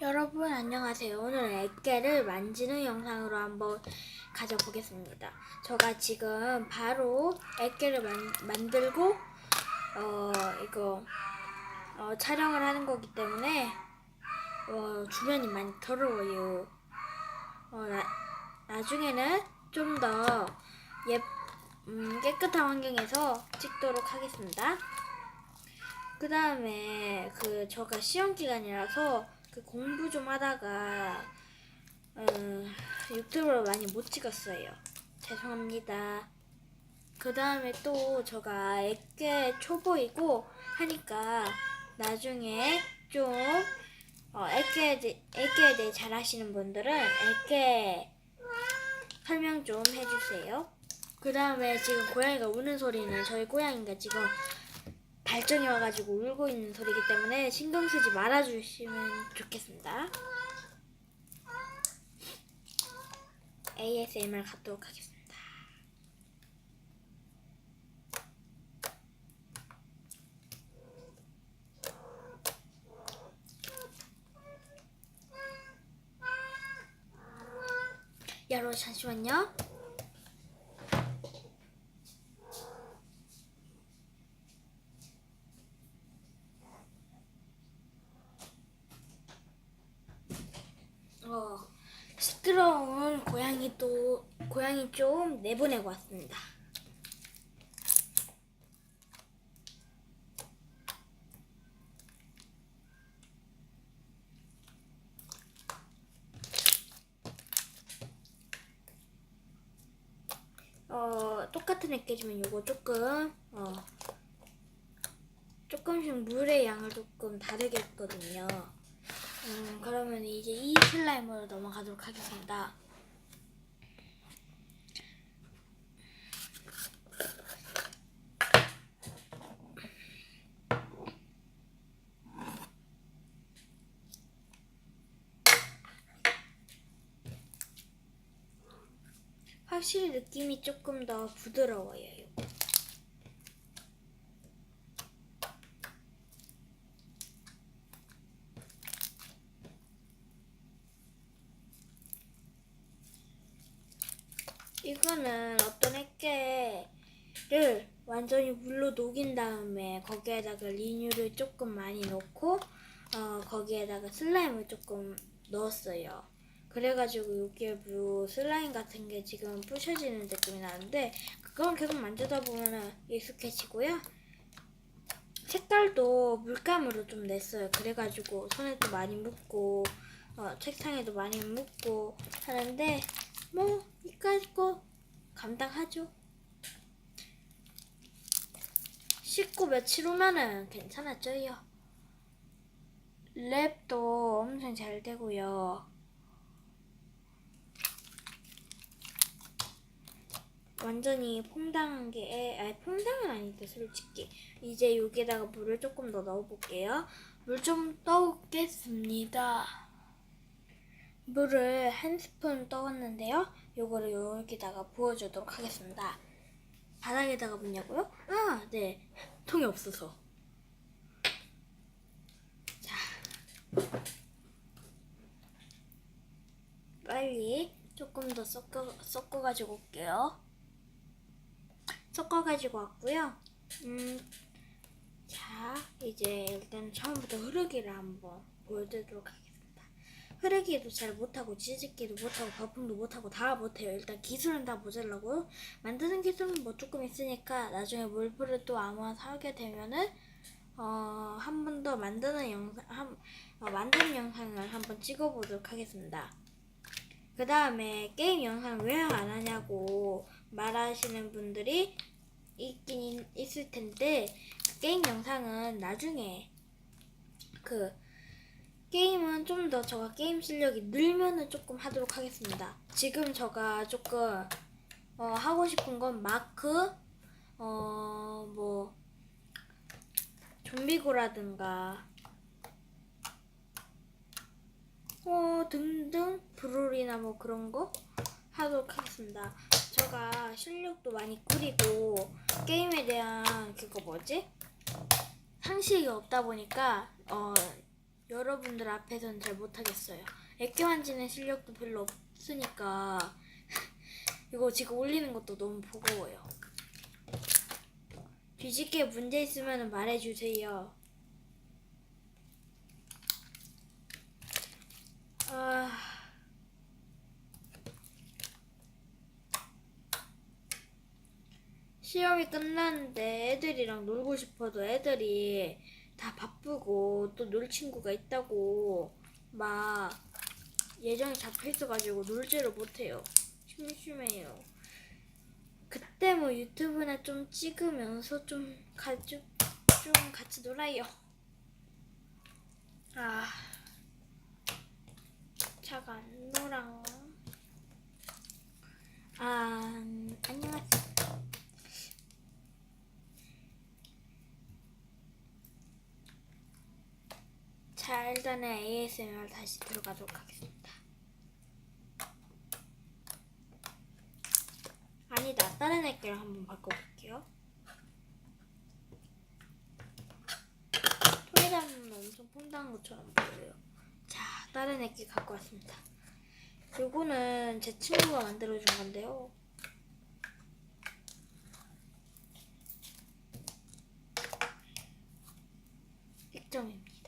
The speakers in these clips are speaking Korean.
여러분 안녕하세요. 오늘 액계를 만지는 영상으로 한번 가져보겠습니다. 제가 지금 바로 액계를 만, 만들고 어 이거 어, 촬영을 하는 거기 때문에 어, 주변이 많이 더러워요. 어, 나, 나중에는 좀 더 예, 음, 깨끗한 환경에서 찍도록 하겠습니다. 그 다음에 그 저가 시험 기간이라서 그 공부 좀 하다가 음, 유튜브로 많이 못 찍었어요. 죄송합니다. 그 다음에 또 저가 액계 초보이고 하니까 나중에 좀 어, 대, 액계에 대해 잘 아시는 분들은 액계 설명 좀 해주세요. 그 다음에 지금 고양이가 우는 소리는 저희 고양이가 지금 발정이 와가지고 울고 있는 소리이기 때문에 신경 쓰지 말아주시면 좋겠습니다. ASMR 갖도록 하겠습니다. 여러분 잠시만요. 어, 시끄러운 고양이 또 고양이 좀 내보내고 왔습니다. 어, 똑같은 액계지만 요거 조금 어, 조금씩 물의 양을 조금 다르게 했거든요. 음, 그러면 이제 이 슬라임으로 넘어가도록 하겠습니다. 확실히 느낌이 조금 더 부드러워요. 이거. 이거는 어떤 액계를 완전히 물로 녹인 다음에 거기에다가 리뉴를 조금 많이 넣고 어, 거기에다가 슬라임을 조금 넣었어요. 그래가지고 여기에 뭐 슬라임 같은 게 지금 부셔지는 느낌이 나는데 그건 계속 만지다 보면은 익숙해지고요. 색깔도 물감으로 좀 냈어요. 그래가지고 손에도 많이 묻고 어, 책상에도 많이 묻고 하는데 뭐 이까짓 거 감당하죠. 씻고 며칠 후면은 괜찮아져요. 랩도 엄청 잘 되고요. 완전히 퐁당한 게, 아니 퐁당은 아닌데 솔직히 이제 여기에다가 물을 조금 더 넣어볼게요. 물 좀 떠오겠습니다. 물을 한 스푼 떠왔는데요. 요거를 여기다가 부어주도록 하겠습니다. 바닥에다가 붓냐고요? 아, 네. 통이 없어서. 자. 빨리 조금 더 섞어, 섞어가지고 올게요. 섞어가지고 왔고요. 음, 자, 이제 일단 처음부터 흐르기를 한번 보여드리도록 하겠습니다. 흐르기도 잘 못하고 지지기도 못하고 거품도 못하고 다 못해요. 일단 기술은 다 모자라고 만드는 기술은 뭐 조금 있으니까 나중에 물풀을 또 아마 사게 되면은 어, 한 번 더 만드는 영상 한 어, 만드는 영상을 한번 찍어보도록 하겠습니다. 그 다음에 게임 영상 왜 안 하냐고 말하시는 분들이 있긴 있을 텐데 게임 영상은 나중에 그 게임은 좀더 저가 게임 실력이 늘면은 조금 하도록 하겠습니다. 지금 저가 조금 어, 하고 싶은 건 마크 어 뭐 좀비고라든가 어 등등 브롤이나 뭐 그런 거 하도록 하겠습니다. 제가 실력도 많이 꾸리고 게임에 대한 그거 뭐지 상식이 없다 보니까 어 여러분들 앞에서는 잘 못하겠어요. 애껴 만지는 실력도 별로 없으니까 이거 지금 올리는 것도 너무 버거워요. 뒤집게 문제 있으면 말해주세요. 아. 시험이 끝났는데 애들이랑 놀고 싶어도 애들이 다 바쁘고 또 놀 친구가 있다고 막 예정이 잡혀 있어가지고 놀지를 못해요. 심심해요. 그때 뭐 유튜브나 좀 찍으면서 좀 가족 좀 같이 놀아요. 아 차가 안 놀아. 아 안녕하세요. 자, 일단은 ASMR 다시 들어가도록 하겠습니다. 아니다, 다른 애끼를 한번 바꿔볼게요. 담으면 엄청 퐁당한 것처럼 보여요. 자, 다른 애끼 갖고 왔습니다. 요거는 제 친구가 만들어준 건데요. 액정입니다.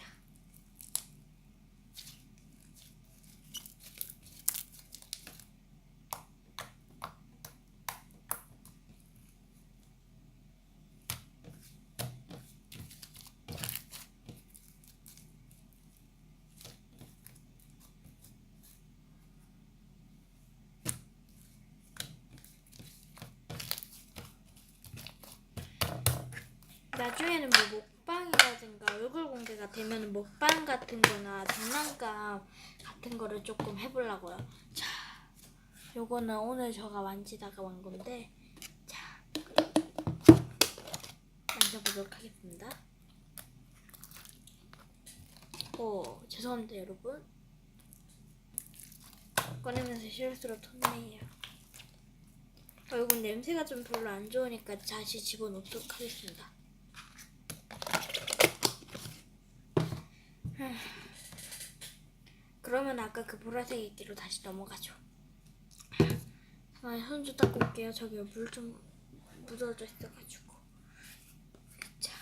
나중에는 뭐 먹방이라든가 얼굴 공개가 되면 먹방 같은 거나 장난감 같은 거를 조금 해보려고요. 자, 요거는 오늘 제가 만지다가 온 건데, 자, 만져보도록 하겠습니다. 오, 죄송합니다, 여러분. 꺼내면서 실수로 텄네요. 어, 이건 냄새가 좀 별로 안 좋으니까 다시 집어넣도록 하겠습니다. 그러면 아까 그 보라색 이끼로 다시 넘어가죠. 아, 손좀 닦고 올게요. 저기 물 좀 묻어져 있어가지고. 자.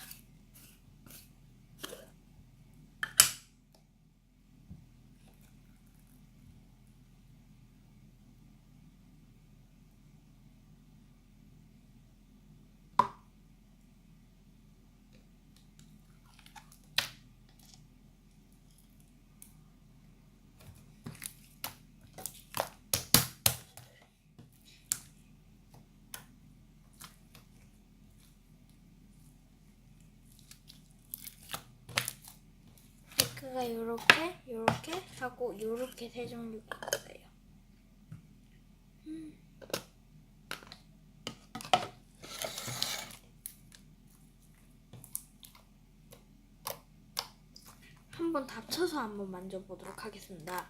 마이크가 요렇게, 요렇게 하고 요렇게 세 종류가 있어요. 음. 한번 합쳐서 한번 만져보도록 하겠습니다.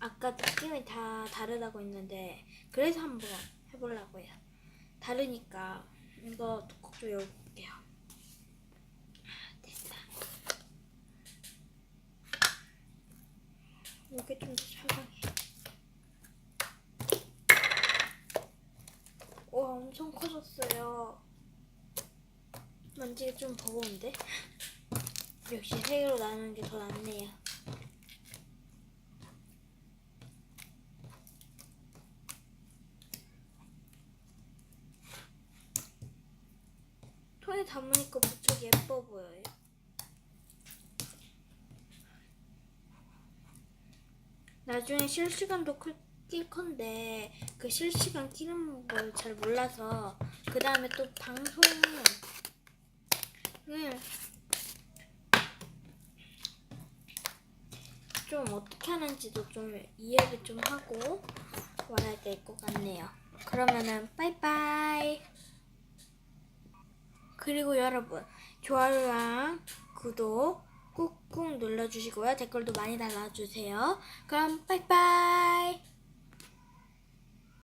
아까 느낌이 다 다르다고 했는데 그래서 한번 해보려고요. 다르니까 이거 좀 열어볼게요. 됐다. 이게 좀더 촬영해. 와 엄청 커졌어요. 만지기 좀 버거운데? 역시 세 개로 나누는 게 더 낫네요. 통에 담으니까 무척 예뻐 보여요. 나중에 실시간도 클- 낄 건데 그 실시간 끼는 걸 잘 몰라서 그 다음에 또 방송을 좀 어떻게 하는지도 좀 이해를 좀 하고 말해야 될 것 같네요. 그러면은 빠이빠이. 그리고 여러분 좋아요랑 구독 꾹 꾹 눌러주시고요. 댓글도 많이 달아주세요. 그럼 빠이빠이